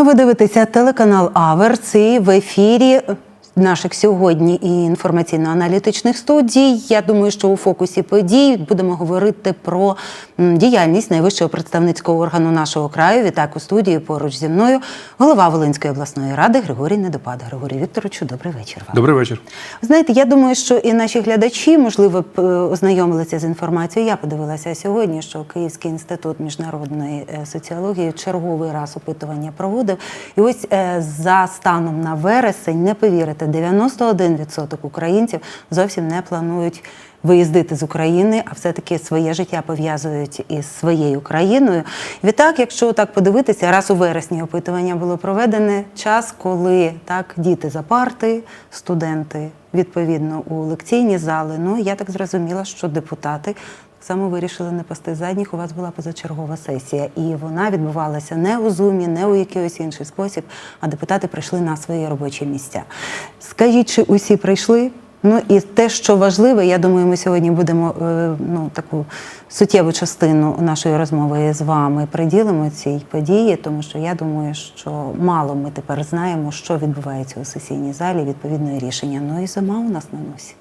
Ви дивитеся телеканал Аверс і в ефірі наших сьогодні і інформаційно-аналітичних студій. Я думаю, що у фокусі подій будемо говорити про діяльність найвищого представницького органу нашого краю. Відтак у студії поруч зі мною голова Волинської обласної ради Григорій Недопад. Григорій Вікторовичу, добрий вечір. Вам. Добрий вечір. Знаєте, я думаю, що і наші глядачі, можливо, е, ознайомилися з інформацією. Я подивилася сьогодні, що Київський інститут міжнародної е, соціології черговий раз опитування проводив. І ось е, за станом на вересень, не повірите, 91% українців зовсім не планують. Виїздити з України, а все-таки своє життя пов'язують із своєю країною. Відтак, якщо так подивитися, раз у вересні опитування було проведене час, коли так діти за парти, студенти відповідно у лекційні зали. Ну я так зрозуміла, що депутати само вирішили не пасти задніх. У вас була позачергова сесія, і вона відбувалася не у зумі, не у якийсь інший спосіб. А депутати прийшли на свої робочі місця. Скажіть, чи усі прийшли? Ну і те, що важливе, я думаю, ми сьогодні будемо е, ну таку суттєву частину нашої розмови з вами приділимо цій події, тому що я думаю, що мало ми тепер знаємо, що відбувається у сесійній залі, відповідне рішення. Ну і зима у нас на носі.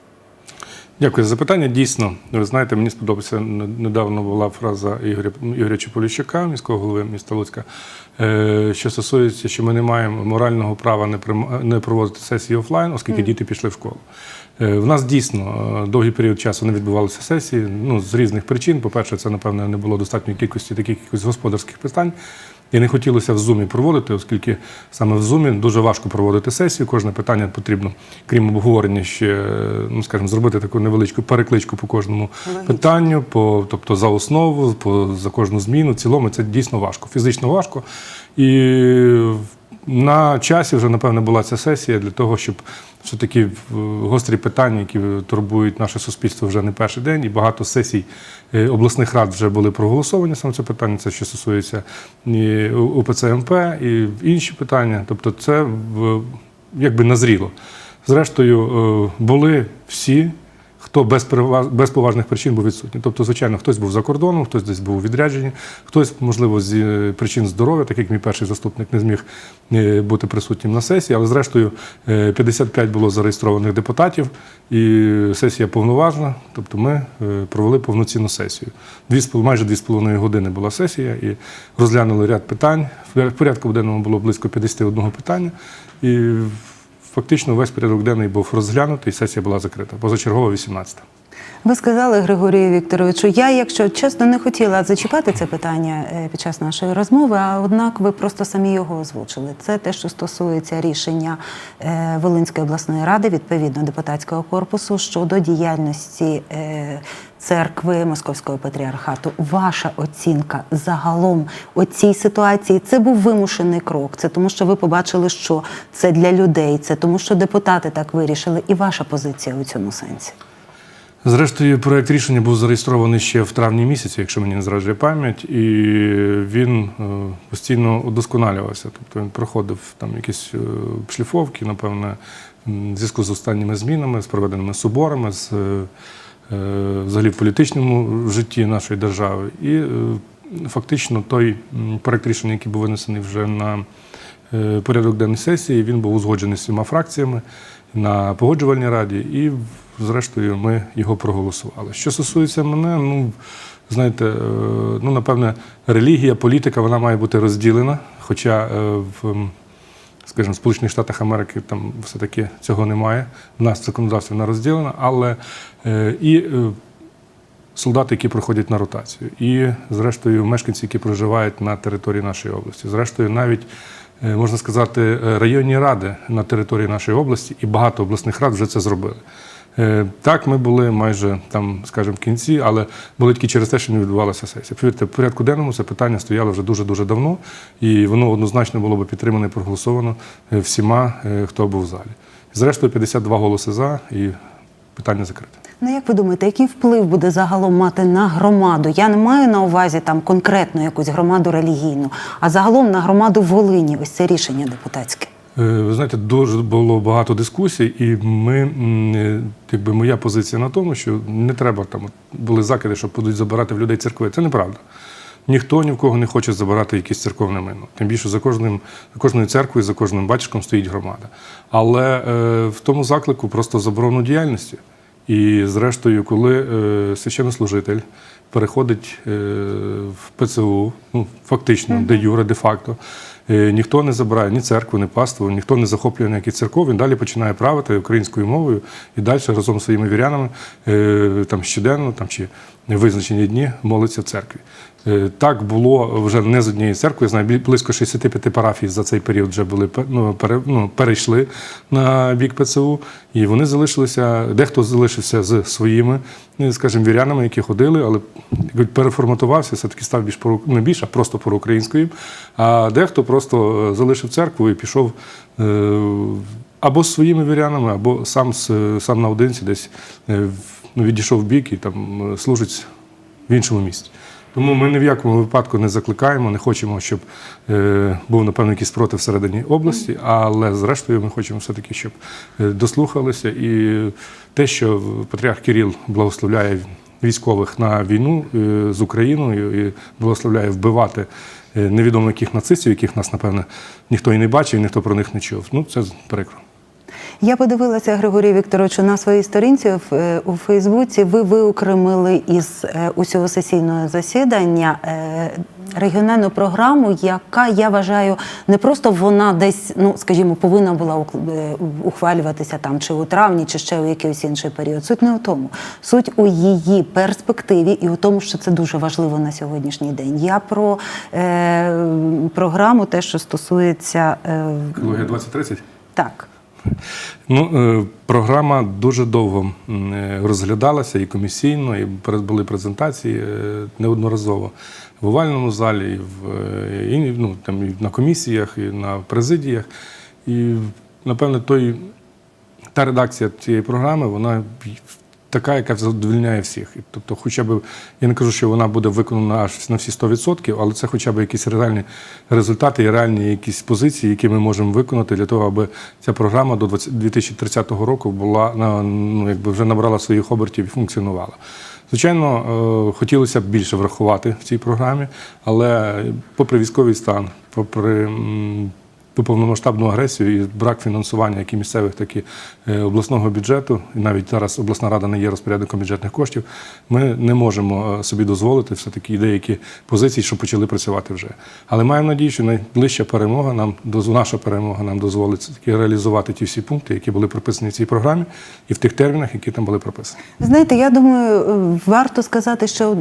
Дякую за запитання. Дійсно, ви знаєте, мені сподобалася недавно була фраза Ігоря Ігоря Чеполіщука, міського голови міста Луцька, е, що стосується, що ми не маємо морального права не проводити сесії офлайн, оскільки діти пішли в школу. Е, В нас дійсно е, довгий період часу не відбувалися сесії. Ну з різних причин. По-перше, це напевно не було достатньої кількості таких якихось господарських питань. І не хотілося в зумі проводити, оскільки саме в зумі дуже важко проводити сесію. Кожне питання потрібно, крім обговорення, ще е, ну скажімо, зробити таку невеличку перекличку по кожному Логічно. питанню, по тобто за основу, по за кожну зміну. В цілому це дійсно важко, фізично важко. І на часі вже напевне була ця сесія для того, щоб все таки е, гострі питання, які турбують наше суспільство вже не перший день, і багато сесій е, обласних рад вже були проголосовані саме це питання. Це що стосується і УПЦ МП і інші питання. Тобто, це якби назріло. Зрештою, е, були всі. Хто без без поважних причин був відсутній. Тобто, звичайно, хтось був за кордоном, хтось десь був у відрядженні, хтось, можливо, з е, причин здоров'я, так як мій перший заступник не зміг е, бути присутнім на сесії, але зрештою е, 55 було зареєстрованих депутатів, і сесія повноважна. Тобто ми е, провели повноцінну сесію. Дві майже 2,5 години була сесія і розглянули ряд питань. В порядку денному було близько 51 питання. І Фактично весь порядок денний був розглянутий, сесія була закрита. Позачергова 18-та. Ви сказали, Григорію Вікторовичу, я, якщо чесно, не хотіла зачіпати це питання е, під час нашої розмови, а однак ви просто самі його озвучили. Це те, що стосується рішення е, Волинської обласної ради, відповідно депутатського корпусу щодо діяльності е, церкви Московського патріархату. Ваша оцінка загалом у цій ситуації це був вимушений крок. Це тому, що ви побачили, що це для людей, це тому, що депутати так вирішили, і ваша позиція у цьому сенсі. Зрештою, проект рішення був зареєстрований ще в травні місяці, якщо мені не зраджує пам'ять, і він е, постійно удосконалювався. Тобто він проходив там якісь е, шліфовки, напевне, в зв'язку з останніми змінами, з проведеними соборами, з е, взагалі в політичному житті нашої держави. І е, фактично той проект рішення, який був винесений вже на е, порядок денний сесії, він був узгоджений з всіма фракціями на погоджувальній раді, і зрештою ми його проголосували. Що стосується мене, ну знаєте, е, ну напевне, релігія, політика вона має бути розділена. Хоча е, в скажімо, в Сполучених Штатах Америки там все-таки цього немає. У нас законодавство не розділено, але е, і е, солдати, які проходять на ротацію, і, зрештою, мешканці, які проживають на території нашої області. Зрештою, навіть е, можна сказати, районні ради на території нашої області і багато обласних рад вже це зробили. Е, Так, ми були майже там, скажімо, в кінці, але були тільки через те, що не відбувалася сесія. Повірте, в порядку денному це питання стояло вже дуже дуже давно, і воно однозначно було б підтримано і проголосовано е, всіма, е, хто був в залі. Зрештою, 52 голоси за, і питання закрите. Ну, як ви думаєте, який вплив буде загалом мати на громаду? Я не маю на увазі там конкретно якусь громаду релігійну, а загалом на громаду Волині. Ось це рішення депутатське. Е, Ви знаєте, дуже було багато дискусій, і ми, е, якби моя позиція на тому, що не треба там були закиди, що будуть забирати в людей церкви. Це неправда. ніхто ні в кого не хоче забирати якесь церковне мину. Тим більше за кожним за кожною церквою, за кожним батюшком стоїть громада. Але е, в тому заклику просто заборону діяльності. І зрештою, коли е, священнослужитель переходить е, в ПЦУ, ну фактично, де юре, де факто, е, ніхто не забирає ні церкву, ні паству, ніхто не захоплює ніякі церков, він далі починає правити українською мовою і далі разом з своїми вірянами там щоденно там, чи визначені дні молиться в церкві. Е, Так було вже не з однієї церкви. Я знаю, близько 65 парафій за цей період вже були ну, пере, ну, перейшли на бік ПЦУ, і вони залишилися. Дехто залишився з своїми, ну, скажімо, вірянами, які ходили, але якби переформатувався, все-таки став більш пору- не більш, а просто проукраїнською. А дехто просто е, залишив церкву і пішов. е, Або з своїми вірянами, або сам сам наодинці десь е, ну, відійшов в бік і там е, служить в іншому місці. Тому ми ні в якому випадку не закликаємо, не хочемо, щоб е, був напевно якийсь спротив всередині області, але зрештою ми хочемо все-таки, щоб е, дослухалися. І те, що патріарх Кирил благословляє військових на війну е, з Україною і благословляє вбивати е, невідомо яких нацистів, яких нас, напевно, ніхто і не бачив, і ніхто про них не чув. Ну, це прикро. Я подивилася, Григорій Вікторовичу, на своїй сторінці в, е, у Фейсбуці. Ви виокремили із е, усього сесійного засідання е, регіональну програму, яка я вважаю не просто вона десь, ну скажімо, повинна була ухвалюватися там чи у травні, чи ще у якийсь інший період. Суть не у тому. Суть у її перспективі і у тому, що це дуже важливо на сьогоднішній день. Я про е, програму, те, що стосується Екологія 2030? так. Ну, е, програма дуже довго е, розглядалася і комісійно, і були презентації е, неодноразово в овальному залі, і, в, і, ну, там, і на комісіях, і на президіях. І, напевне, той, та редакція цієї програми, вона така, яка задовільняє всіх. Тобто, хоча б, я не кажу, що вона буде виконана аж на всі 100%, але це хоча б якісь реальні результати і реальні якісь позиції, які ми можемо виконати для того, аби ця програма до 20 2030 року була на ну, якби вже набрала своїх обертів і функціонувала. Звичайно, е, хотілося б більше врахувати в цій програмі, але попри військовий стан, попри ту повномасштабну агресію і брак фінансування як і місцевих, так і е, обласного бюджету, і навіть зараз обласна рада не є розпорядником бюджетних коштів, ми не можемо е, собі дозволити все-таки деякі позиції, що почали працювати вже. Але маємо надію, що найближча перемога нам наша перемога нам дозволить таки реалізувати ті всі пункти, які були прописані в цій програмі, і в тих термінах, які там були прописані. Знаєте, я думаю, е, варто сказати, що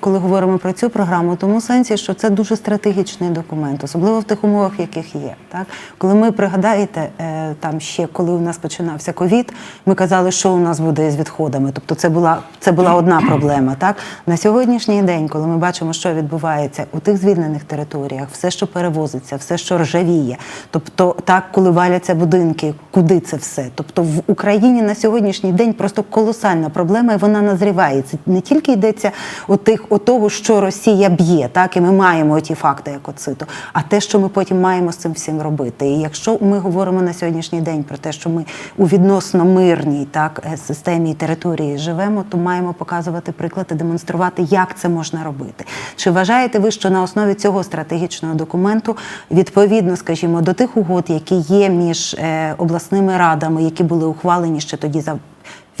коли говоримо про цю програму, тому сенсі, що це дуже стратегічний документ, особливо в тих умовах, яких є. Так, коли ми пригадаєте, е, там ще коли у нас починався ковід, ми казали, що у нас буде з відходами. Тобто, це була це була одна проблема. Так на сьогоднішній день, коли ми бачимо, що відбувається у тих звільнених територіях, все, що перевозиться, все, що ржавіє, тобто так, коли валяться будинки, куди це все? Тобто в Україні на сьогоднішній день просто колосальна проблема, і вона назріває. Це не тільки йдеться о тих, о того, що Росія б'є, так і ми маємо ті факти, як оциту, а те, що ми потім маємо з цим всім робити. І якщо ми говоримо на сьогоднішній день про те, що ми у відносно мирній так е, системі і території живемо, то маємо показувати приклад і демонструвати, як це можна робити. Чи вважаєте ви, що на основі цього стратегічного документу, відповідно, скажімо, до тих угод, які є між е, обласними радами, які були ухвалені ще тоді за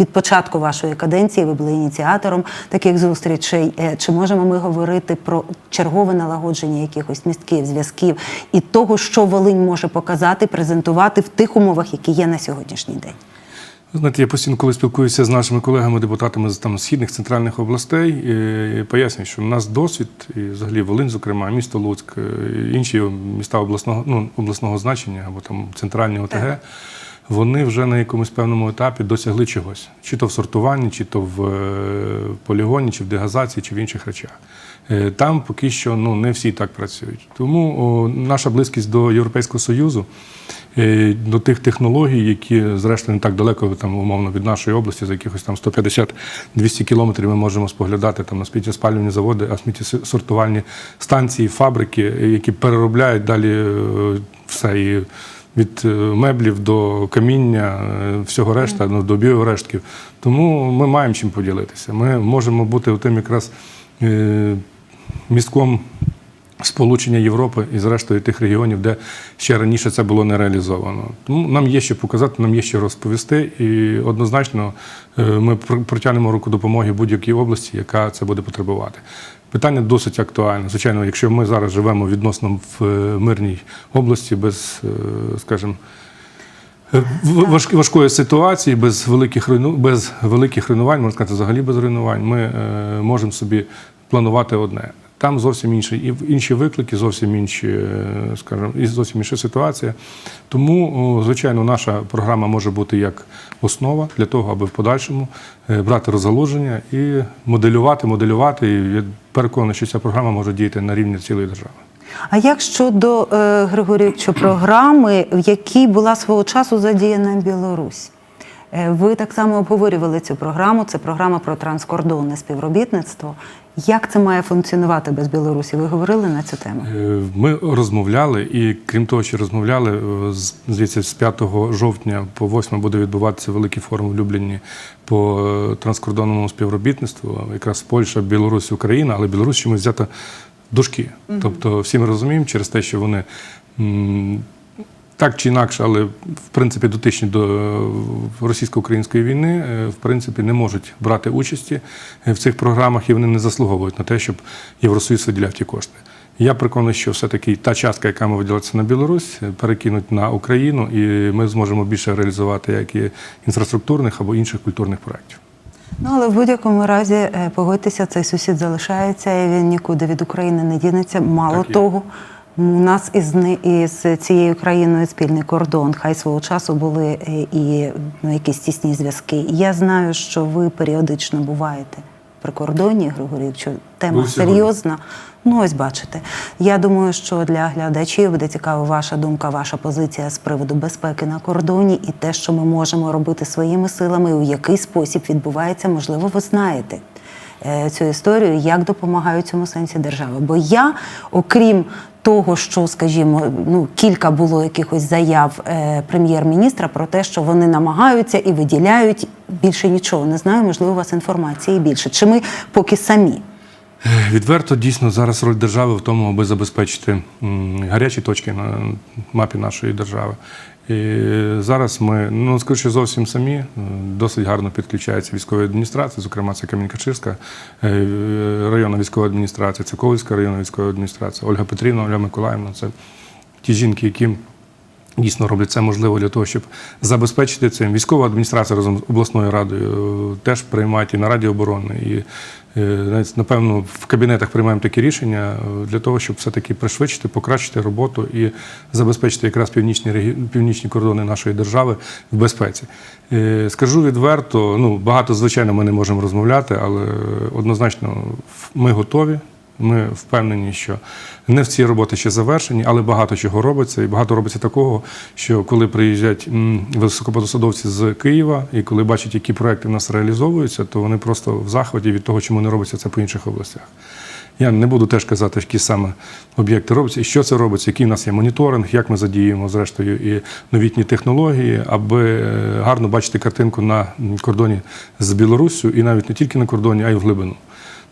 від початку вашої каденції ви були ініціатором таких зустрічей. Е, Чи можемо ми говорити про чергове налагодження якихось містків, зв'язків і того, що Волинь може показати, презентувати в тих умовах, які є на сьогоднішній день? Знаєте, я постійно, коли спілкуюся з нашими колегами-депутатами з там східних центральних областей, е, пояснюю, що в нас досвід, і взагалі Волинь, зокрема, місто Луцьк, е, інші міста обласного ну, обласного значення або там центральні ОТГ. Вони вже на якомусь певному етапі досягли чогось, чи то в сортуванні, чи то в е, полігоні, чи в дегазації, чи в інших речах. Е, Там поки що ну, не всі так працюють. Тому о, наша близькість до Європейського Союзу, е, до тих технологій, які, зрештою, не так далеко там, умовно від нашої області, за якихось там 150-200 кілометрів ми можемо споглядати там на сміттєспалювальні заводи, а сміттєсортувальні станції, фабрики, які переробляють далі все. І від е, меблів до каміння, е, всього решта, ну, до біорештів. Тому ми маємо чим поділитися. Ми можемо бути тим якраз е, містком сполучення Європи і зрештою тих регіонів, де ще раніше це було не реалізовано. Тому нам є що показати, нам є що розповісти, і однозначно ми протягнемо руку допомоги будь-якій області, яка це буде потребувати. Питання досить актуальне. Звичайно, якщо ми зараз живемо відносно в е, мирній області, без, е, скажімо, е, важкої ситуації, без великих без великих руйнувань, можна сказати, взагалі без руйнувань, ми можемо собі планувати одне. Там зовсім інші, інші виклики, зовсім інші, е, скажімо, і зовсім інша ситуація. Тому, звичайно, наша програма може бути як основа для того, аби в подальшому е, брати розгалуження і моделювати, моделювати. І я переконаний, що ця програма може діяти на рівні цілої держави. А як щодо е, Григорівчу програми, в якій була свого часу задіяна Білорусь? Ви так само обговорювали цю програму. Це програма про транскордонне співробітництво. Як це має функціонувати без Білорусі? Ви говорили на цю тему? Е, Ми розмовляли, і крім того, що розмовляли, е, з- 5 жовтня по 8 буде відбуватися великий форум в Любліні по е, транскордонному співробітництву. Якраз Польща, Білорусь, Україна, але Білорусь чомусь взята дужки. Тобто, всі ми розуміємо через те, що вони. Так чи інакше, але в принципі дотичні до е, російсько-української війни, е, в принципі, не можуть брати участі е, в цих програмах, і вони не заслуговують на те, щоб Євросоюз виділяв ті кошти. Я переконаний, що все-таки та частка, яка ми виділиться на Білорусь, перекинуть на Україну, і ми зможемо більше реалізувати як і інфраструктурних або інших культурних проєктів. Ну але в будь-якому разі погодьтеся, цей сусід залишається і він нікуди від України не дінеться. Мало Так того, у нас із із цією країною спільний кордон. Хай свого часу були е, і ну, якісь тісні зв'язки. Я знаю, що ви періодично буваєте при кордоні, Григорівчу. Тема серйозна. Ну, ось бачите. Я думаю, що для глядачів буде цікава ваша думка, ваша позиція з приводу безпеки на кордоні і те, що ми можемо робити своїми силами, у який спосіб відбувається, можливо, ви знаєте е, цю історію, як допомагають цьому сенсі держави. Бо я, окрім того, що, скажімо, ну кілька було якихось заяв е, прем'єр-міністра про те, що вони намагаються і виділяють більше нічого. Не знаю, можливо, у вас інформації більше. Чи ми поки самі? Відверто дійсно зараз роль держави в тому, аби забезпечити гарячі точки на мапі нашої держави. І зараз ми, ну скоріше зовсім самі, е, досить гарно підключається військова адміністрація, зокрема це Камінь-Каширська е, районна військова адміністрація, це Ковальська районна військова адміністрація, Ольга Петрівна, Ольга Миколаївна. Це ті жінки, які дійсно роблять це можливо для того, щоб забезпечити цим. Військова адміністрація разом з обласною радою е, теж приймають і на Раді оборони, і навіть, напевно в кабінетах приймаємо такі рішення е, для того, щоб все-таки пришвидшити, покращити роботу і забезпечити якраз північні північні кордони нашої держави в безпеці. Е, Скажу відверто, ну багато звичайно ми не можемо розмовляти, але однозначно ми готові. Ми впевнені, що не всі роботи ще завершені, але багато чого робиться. І багато робиться такого, що коли приїжджають високопосадовці з Києва, і коли бачать, які проекти в нас реалізовуються, то вони просто в захваті від того, чому не робиться це по інших областях. Я не буду теж казати, які саме об'єкти робляться, і що це робиться, який в нас є моніторинг, як ми задіємо зрештою і новітні технології, аби е, гарно бачити картинку на кордоні з Білоруссю, і навіть не тільки на кордоні, а й в глибину.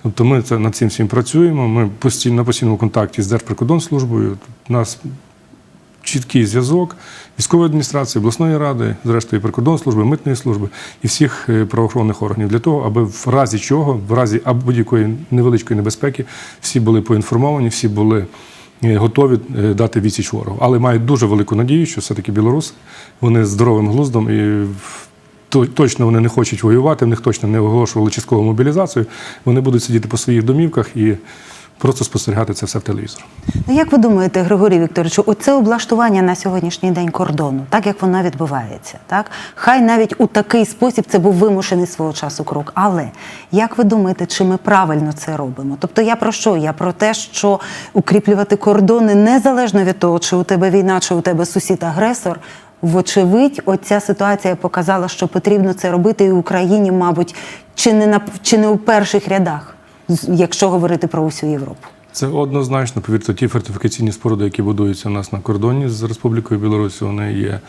Тобто ми це над цим всім працюємо. Ми постійно на постійному контакті з Держприкордонслужбою. У нас чіткий зв'язок військової адміністрації, обласної ради, зрештою прикордонслужби, митної служби і всіх е, правоохоронних органів для того, аби в разі чого, в разі будь-якої невеличкої небезпеки, всі були поінформовані, всі були. е, Готові е, дати відсіч ворогу, але мають дуже велику надію, що все-таки білоруси вони здоровим глуздом і точно вони не хочуть воювати, в них точно не оголошували часткову мобілізацію. Вони будуть сидіти по своїх домівках і просто спостерігати це все в телевізор. Ну, як ви думаєте, Григорій Вікторовичу, оце облаштування на сьогоднішній день кордону, так як воно відбувається, так хай навіть у такий спосіб це був вимушений свого часу крок. Але як ви думаєте, чи ми правильно це робимо? Тобто я про що? Я про те, що укріплювати кордони незалежно від того, чи у тебе війна, чи у тебе сусід-агресор. Вочевидь, оця ситуація показала, що потрібно це робити і в Україні, мабуть, чи не на чи не у перших рядах, якщо говорити про усю Європу. Це однозначно, повірте, ті фортифікаційні споруди, які будуються у нас на кордоні з Республікою Білорусь, вони є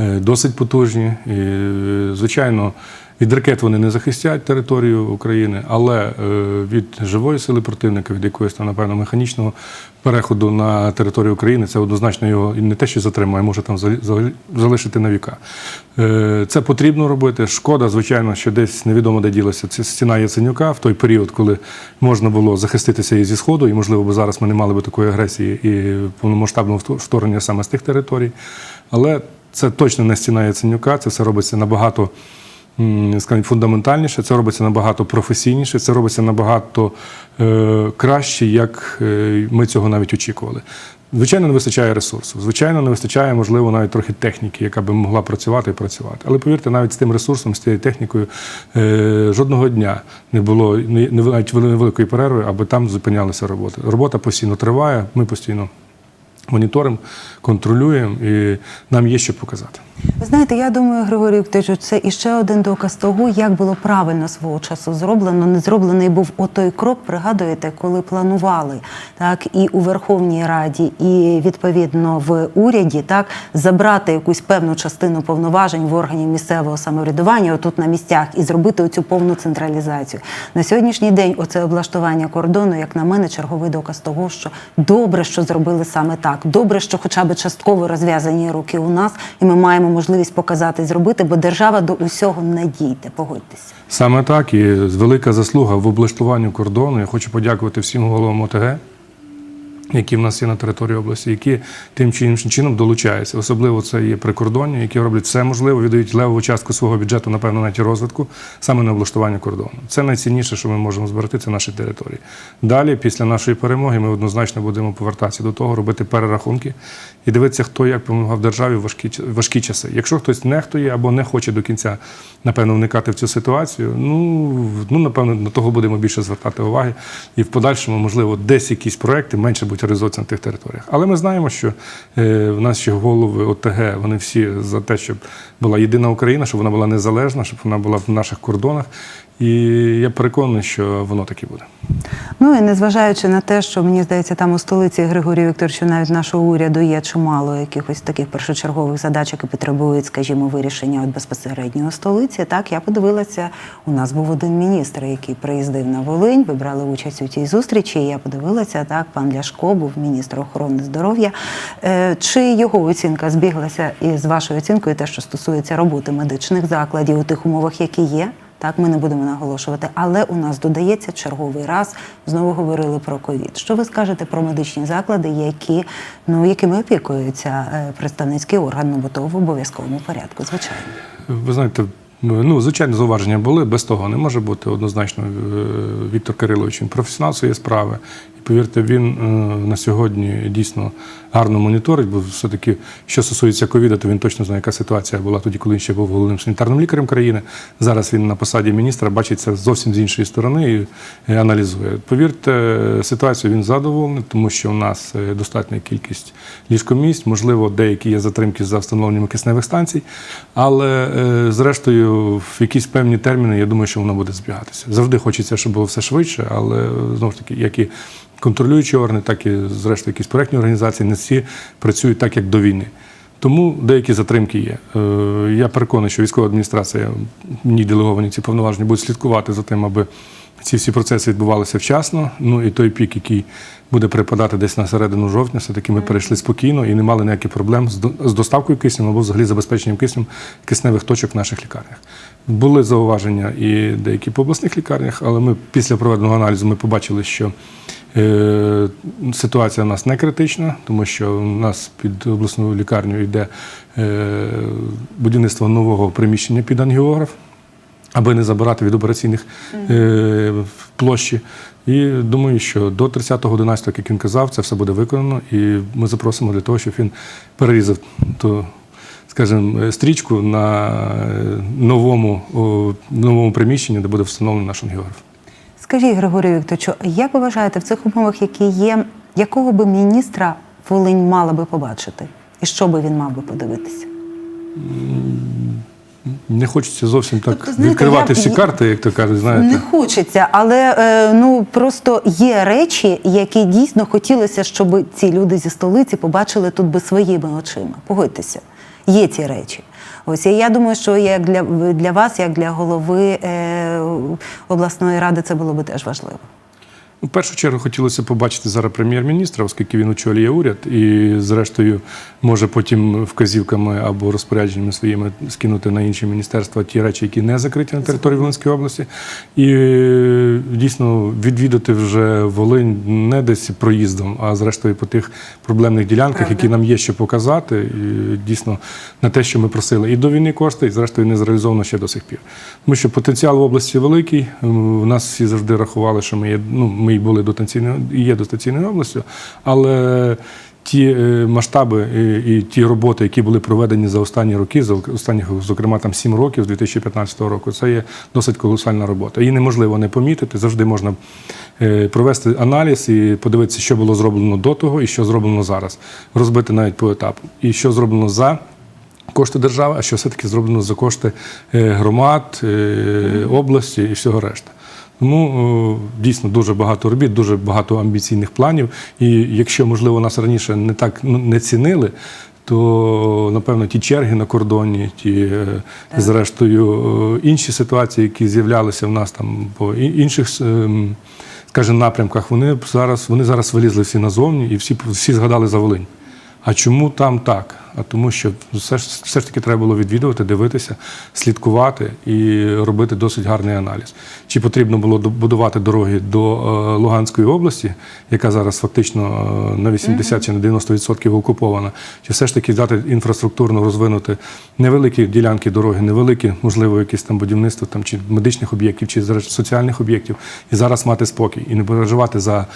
е, досить потужні. І, е, звичайно, Від ракет вони не захистять територію України, але е, від живої сили противника, від якоїсь там, напевно, механічного переходу на територію України, це однозначно його не те, що затримує, може там залишити на віка. Е, Це потрібно робити. Шкода, звичайно, що десь невідомо де ділася ця стіна Яценюка в той період, коли можна було захиститися і зі сходу, і можливо би зараз ми не мали би такої агресії і повномасштабного вторгнення саме з тих територій. Але це точно не стіна Яценюка, це все робиться набагато скажімо, фундаментальніше, це робиться набагато професійніше, це робиться набагато е, краще, як е, ми цього навіть очікували. Звичайно, не вистачає ресурсу. Звичайно, не вистачає, можливо, навіть трохи техніки, яка би могла працювати і працювати. Але повірте, навіть з тим ресурсом, з тією технікою, е, жодного дня не було навіть невеликої перерви, аби там зупинялися роботи. Робота постійно триває, ми постійно моніторимо, контролюємо, і нам є що показати. Ви знаєте, я думаю, Григорій Вікторович, це іще один доказ того, як було правильно свого часу зроблено. Не зроблений був отой крок, пригадуєте, коли планували так і у Верховній Раді, і відповідно в уряді так забрати якусь певну частину повноважень в органів місцевого самоврядування, отут на місцях, і зробити оцю повну централізацію. На сьогоднішній день оце облаштування кордону, як на мене, черговий доказ того, що добре, що зробили саме так. Добре, що хоча б частково розв'язані руки у нас, і ми маємо можливість показати зробити, бо держава до усього не дійде. Погодьтеся. Саме так і велика заслуга в облаштуванні кордону. Я хочу подякувати всім головам ОТГ, які в нас є на території області, які тим чи іншим чином долучаються. Особливо це є прикордонні, які роблять все можливе, віддають левову частку свого бюджету, напевно, навіть і розвитку, саме на облаштування кордону. Це найцінніше, що ми можемо зберегти, це наші території. Далі, після нашої перемоги, ми однозначно будемо повертатися до того, робити перерахунки і дивитися, хто як допомагав державі в важкі, важкі часи. Якщо хтось нехтує або не хоче до кінця, напевно, вникати в цю ситуацію, ну, ну напевно, до того будемо більше звертати уваги. І в подальшому, можливо, десь якісь проекти менше будуть реалізовуватися на тих територіях. Але ми знаємо, що е, в наші голови ОТГ, вони всі за те, щоб була єдина Україна, щоб вона була незалежна, щоб вона була в наших кордонах. І я переконаний, що воно так і буде. Ну і незважаючи на те, що мені здається, там у столиці Григорій Вікторовичу навіть нашого уряду є чимало якихось таких першочергових задач, які потребують, скажімо, вирішення от безпосередньо столиці. Так я подивилася, у нас був один міністр, який приїздив на Волинь. Ви брали участь у цій зустрічі. і Я подивилася, так пан Ляшко був міністр охорони здоров'я. Е, Чи його оцінка збіглася із вашою оцінкою, те, що стосується роботи медичних закладів у тих умовах, які є? Так, ми не будемо наголошувати, але у нас додається черговий раз. Знову говорили про ковід. Що ви скажете про медичні заклади, які ну якими опікується е, представницький орган, ну бо то в обов'язковому порядку, звичайно. Ви знаєте, ну звичайно, зауваження були. Без того не може бути однозначно. е, Віктор Кирилович він професіонал своєї справи. Повірте, він е, на сьогодні дійсно гарно моніторить, бо все-таки, що стосується ковіду, то він точно знає, яка ситуація була тоді, коли він ще був головним санітарним лікарем країни. Зараз він на посаді міністра бачить це зовсім з іншої сторони і, аналізує. Повірте, ситуацію він задоволений, тому що у нас е, достатня кількість ліжкомісць, можливо, деякі є затримки за встановленням кисневих станцій, але е, зрештою в якісь певні терміни я думаю, що воно буде збігатися. Завжди хочеться, щоб було все швидше, але знову ж таки, як і контролюючі органи, так і зрештою якісь проектні організації, не всі працюють так, як до війни. Тому деякі затримки є. Е, Я переконаний, що військова адміністрація мені делеговані ці повноваження будуть слідкувати за тим, аби ці всі процеси відбувалися вчасно. Ну і той пік, який буде припадати десь на середину жовтня, все-таки ми перейшли спокійно і не мали ніяких проблем з доставкою кисню або взагалі забезпеченням киснем кисневих точок в наших лікарнях. Були зауваження і деякі по обласних лікарнях, але ми після проведеного аналізу ми побачили, що Ситуація у нас не критична, тому що у нас під обласною лікарнею йде е, будівництво нового приміщення під ангіограф, аби не забирати від операційних е, площі. І думаю, що до 30.11, як він казав, це все буде виконано, і ми запросимо для того, щоб він перерізав ту, скажімо, стрічку на е, новому, новому приміщенні, де буде встановлений наш ангіограф. Скажіть, Григорію Вікторовичу, як ви вважаєте, в цих умовах, які є, якого би міністра Волинь мала би побачити? І що би він мав би подивитися? Не хочеться зовсім так Тобто, знаєте, відкривати я всі карти, як то кажуть, знаєте. Не хочеться, але е, ну просто є речі, які дійсно хотілося, щоб ці люди зі столиці побачили тут би своїми очима. Погодьтеся, є ці речі. Ось і я думаю, що як для, для вас, як для голови е, обласної ради, це було би теж важливо. У першу чергу хотілося побачити зараз прем'єр-міністра, оскільки він очолює уряд, і зрештою може потім вказівками або розпорядженнями своїми скинути на інші міністерства ті речі, які не закриті на території Волинської області, і дійсно відвідати вже Волинь не десь проїздом, а зрештою по тих проблемних ділянках, Правда. які нам є що показати, і дійсно на те, що ми просили. І до війни кошти, і зрештою не зреалізовано ще до сих пір. Тому що потенціал в області великий. У нас всі завжди рахували, що ми є, ну, ми й були дотаційною і є дотаційною областю, але ті е, масштаби і, і ті роботи, які були проведені за останні роки, за останніх, зокрема, там 7 років з 2015 року, це є досить колосальна робота. Її неможливо не помітити. Завжди можна е, провести аналіз і подивитися, що було зроблено до того і що зроблено зараз. Розбити навіть по етапу. І що зроблено за кошти держави, а що все-таки зроблено за кошти е, громад, е, області і всього решта. Тому е, дійсно дуже багато робіт, дуже багато амбіційних планів. І якщо, можливо, нас раніше не так ну, не цінили, то напевно ті черги на кордоні, ті е, зрештою е, інші ситуації, які з'являлися в нас там по інших. Скажімо, напрямках вони зараз вони зараз вилізли всі назовні і всі всі згадали за Волинь. А чому там так? А тому, що все ж все ж таки треба було відвідувати, дивитися, слідкувати і робити досить гарний аналіз. Чи потрібно було будувати дороги до е, Луганської області, яка зараз фактично е, на 80 чи на 90% окупована, чи все ж таки взяти інфраструктурно розвинути невеликі ділянки дороги, невеликі, можливо, якісь там будівництво там чи медичних об'єктів, чи соціальних об'єктів, і зараз мати спокій і не переживати за.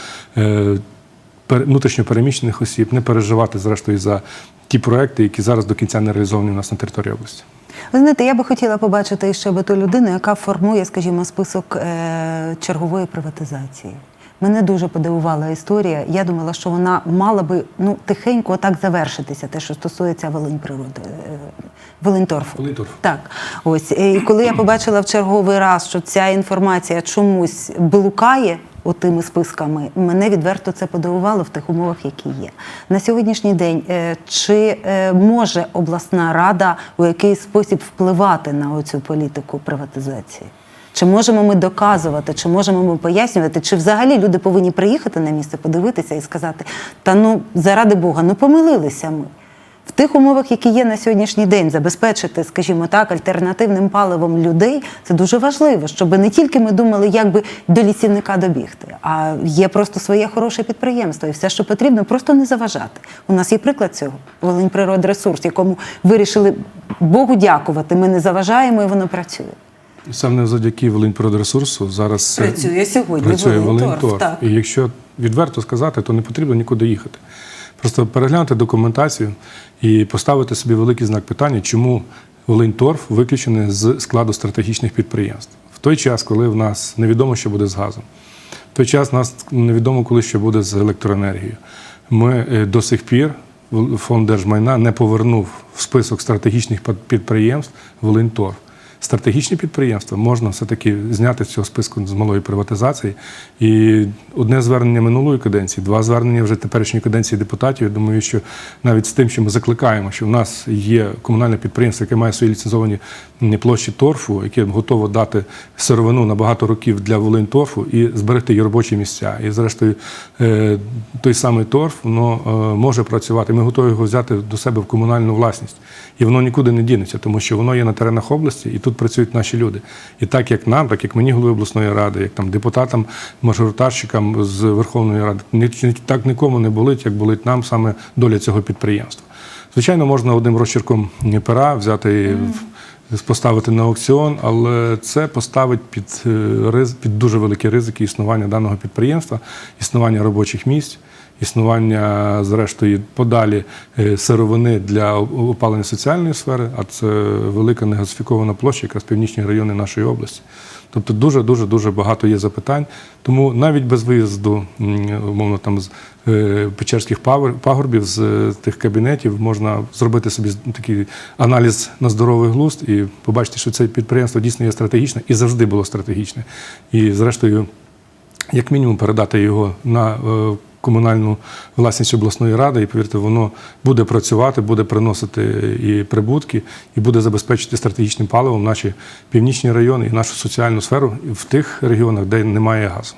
Е, пер- внутрішньопереміщених осіб, не переживати зрештою за ті проекти, які зараз до кінця не реалізовані у нас на території області. Ви знаєте, я би хотіла побачити ще би ту людину, яка формує, скажімо, список е, чергової приватизації. Мене дуже подивувала історія. Я думала, що вона мала би ну тихенько так завершитися, те, що стосується Волинь природи, е, Волиньторфу. Волиньторфу. Так, ось і коли я побачила в черговий раз, що ця інформація чомусь блукає отими списками, мене відверто це подивувало в тих умовах, які є. На сьогоднішній день е, чи е, може обласна рада у якийсь спосіб впливати на оцю політику приватизації? Чи можемо ми доказувати, чи можемо ми пояснювати, чи взагалі люди повинні приїхати на місце, подивитися і сказати: та ну заради Бога, ну помилилися ми. Тих умовах, які є на сьогоднішній день, забезпечити, скажімо так, альтернативним паливом людей це дуже важливо, щоб не тільки ми думали, як би до лісівника добігти, а є просто своє хороше підприємство, і все, що потрібно, просто не заважати. У нас є приклад цього. Волинь Природресурс, якому вирішили Богу дякувати. Ми не заважаємо, і воно працює. І Саме завдяки Волиньпродресурсу зараз е, Працює сьогодні працює Волиньторф. так. І якщо відверто сказати, то не потрібно нікуди їхати. Просто переглянути документацію і поставити собі великий знак питання, чому Волиньторф виключений з складу стратегічних підприємств. В той час, коли в нас невідомо, що буде з газом, в той час нас невідомо, коли що буде з електроенергією. Ми е, до сих пір фонд держмайна не повернув в список стратегічних під- підприємств Волиньторф. Стратегічні підприємства можна все-таки зняти з цього списку з малої приватизації. І одне звернення минулої каденції, два звернення вже теперішньої каденції депутатів. Я думаю, що навіть з тим, що ми закликаємо, що в нас є комунальне підприємство, яке має свої ліцензовані площі торфу, яке готово дати сировину на багато років для Волиньторфу і зберегти її робочі місця. І зрештою, е, той самий торф воно е, може працювати. Ми готові його взяти до себе в комунальну власність. І воно нікуди не дінеться, тому що воно є на теренах області, і тут працюють наші люди. І так як нам, так як мені, голови обласної ради, як там депутатам, мажоритарщикам з Верховної Ради, ні- так нікому не болить, як болить нам саме доля цього підприємства. Звичайно, можна одним розчерком пера взяти. Mm. Поставити на аукціон, але це поставить під е, під дуже великі ризики існування даного підприємства, існування робочих місць, існування, зрештою, подалі е, сировини для опалення соціальної сфери, а це велика негазифікована площа, якраз північні райони нашої області. Тобто дуже дуже дуже багато є запитань. Тому навіть без виїзду, умовно там з е, печерських пагорбів, з е, тих кабінетів, можна зробити собі такий аналіз на здоровий глузд і побачити, що це підприємство дійсно є стратегічне і завжди було стратегічне. І зрештою як мінімум передати його на е, комунальну власність обласної ради, і повірте, воно буде працювати, буде приносити і прибутки, і буде забезпечити стратегічним паливом наші північні райони і нашу соціальну сферу в тих регіонах, де немає газу.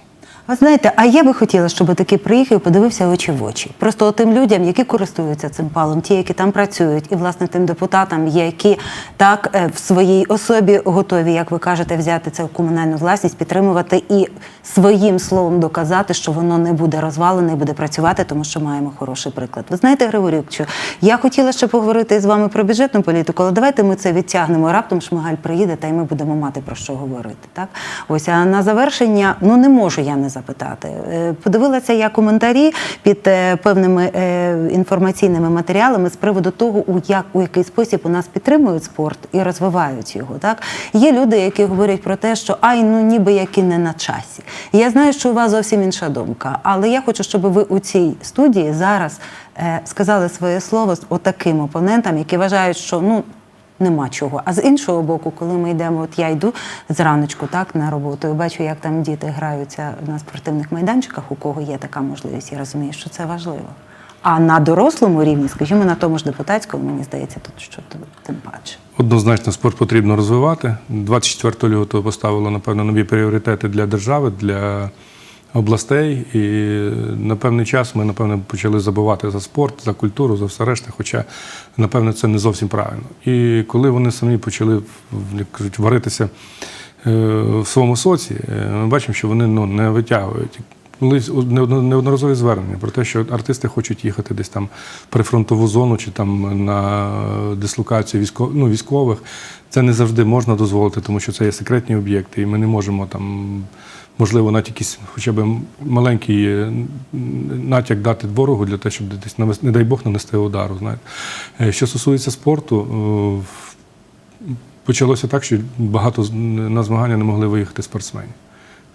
Ви знаєте, а я би хотіла, щоб такий приїхав і подивився очі в очі. Просто тим людям, які користуються цим палом, ті, які там працюють, і власне тим депутатам, які так е, в своїй особі готові, як ви кажете, взяти це в комунальну власність, підтримувати і своїм словом доказати, що воно не буде розвалене буде працювати, тому що маємо хороший приклад. Ви знаєте, Григорій, що я хотіла ще поговорити з вами про бюджетну політику, але давайте ми це відтягнемо. Раптом Шмигаль приїде, та й ми будемо мати про що говорити. Так, ось а на завершення, ну не можу я не запитати. Е, Подивилася я коментарі під е, певними е, інформаційними матеріалами з приводу того, у як у який спосіб у нас підтримують спорт і розвивають його. Так є люди, які говорять про те, що ай, ну ніби як і не на часі. Я знаю, що у вас зовсім інша думка, але я хочу, щоб ви у цій студії зараз сказали своє слово з отаким опонентам, які вважають, що ну. Нема чого. А з іншого боку, коли ми йдемо, от я йду зраночку так на роботу і бачу, як там діти граються на спортивних майданчиках, у кого є така можливість, я розумію, що це важливо. А на дорослому рівні, скажімо, на тому ж депутатському, мені здається, тут що то- тим паче. Однозначно спорт потрібно розвивати. 24 лютого поставило, напевно, нові пріоритети для держави, для областей. І на певний час ми, напевно, почали забувати за спорт, за культуру, за все решта, хоча, напевно, це не зовсім правильно. І коли вони самі почали кажуть, варитися е, в своєму соці, е, ми бачимо, що вони ну, не витягують. Були неодноразові звернення про те, що артисти хочуть їхати десь там прифронтову зону чи там на дислокацію військов... ну, військових. Це не завжди можна дозволити, тому що це є секретні об'єкти, і ми не можемо там, можливо, навіть якийсь хоча б маленький е, натяк дати ворогу для того, щоб десь навести, не дай Бог нанести удару. Знаєте. Е, Що стосується спорту, е, почалося так, що багато на змагання не могли виїхати спортсменів.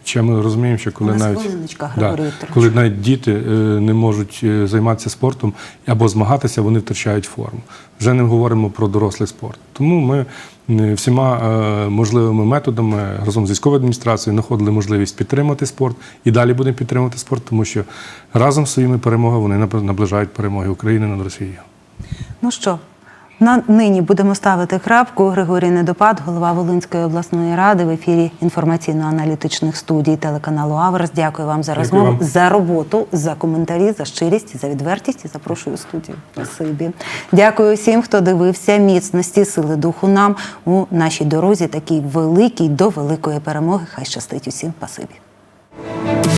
Хоча ми розуміємо, що коли навіть, да, коли навіть діти е, не можуть е, займатися спортом або змагатися, вони втрачають форму. Вже не говоримо про дорослий спорт. Тому ми всіма е, можливими методами разом з військовою адміністрацією знаходили можливість підтримати спорт і далі будемо підтримувати спорт, тому що разом з своїми перемогами вони наближають перемоги України над Росією. Ну що, на нині будемо ставити крапку. Григорій Недопад, голова Волинської обласної ради в ефірі інформаційно-аналітичних студій телеканалу Аверс. Дякую вам за Дякую розмову, вам. за роботу, за коментарі, за щирість, за відвертість. І запрошую студію. Спасибі. Дякую всім, хто дивився. Міцності, сили духу нам у нашій дорозі, такій великій до великої перемоги. Хай щастить усім. Спасибі.